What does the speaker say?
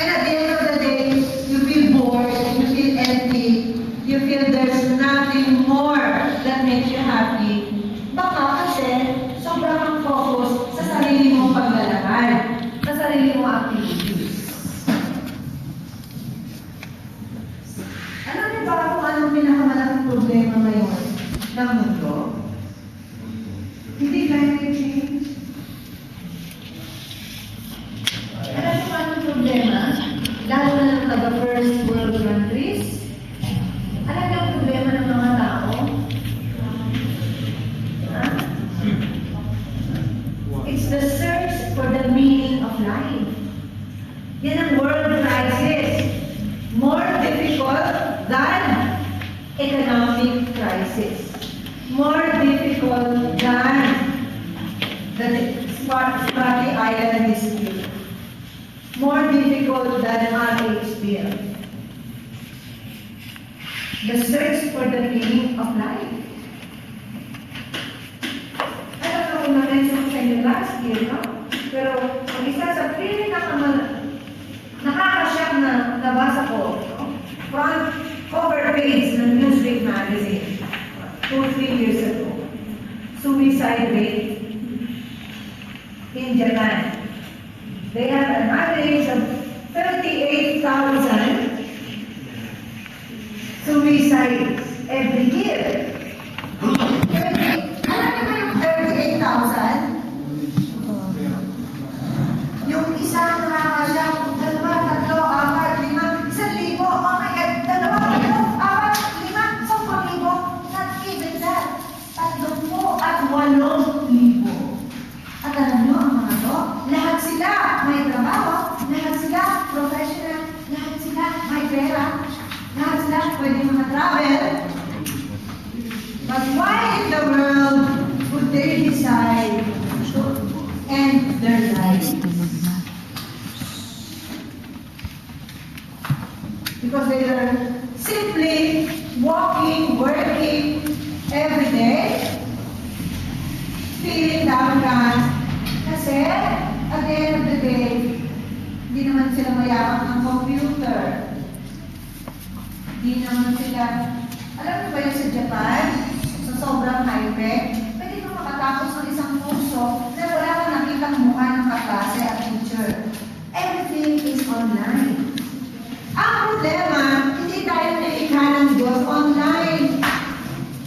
And at the end of the day, you feel bored, you feel empty, you feel there's nothing more that makes you happy. Baka kasi sobrang kang focus sa sarili mong paglalakad, sa sarili mong activities. Alam niyo ba kung anong pinakamalaking problema ngayon ng mundo? Taga first world countries. Alam niyo ang problema ng mga tao? Ha? It's the search for the meaning of life. Yan ang world crisis. More difficult than economic crisis. More difficult than the dispute. More difficult than RH bill. The search for the meaning of life. I don't know kung na-mention ko sa inyo last year, no? Pero ang isa sa pinakamal nakakasyak na nabasa ko, no? front cover page ng Newsweek magazine, two, three years ago, suicide rate in Japan. They have an average of 38,000 suicides every year. May trabaho, lahat sila professional, lahat sila may pera, lahat sila pwede mga travel. But why in the world would they decide to end their lives? Because they are simply walking, working every day, feeling downcast. Kasi, at the end of the day, hindi naman sila mayaman ng computer. Hindi naman sila, alam mo ba yung sa Japan, sa sobrang high-tech, pwede mo makatapos ng isang kurso na wala kang nakitang mukha ng kaklase at teacher. Everything is online.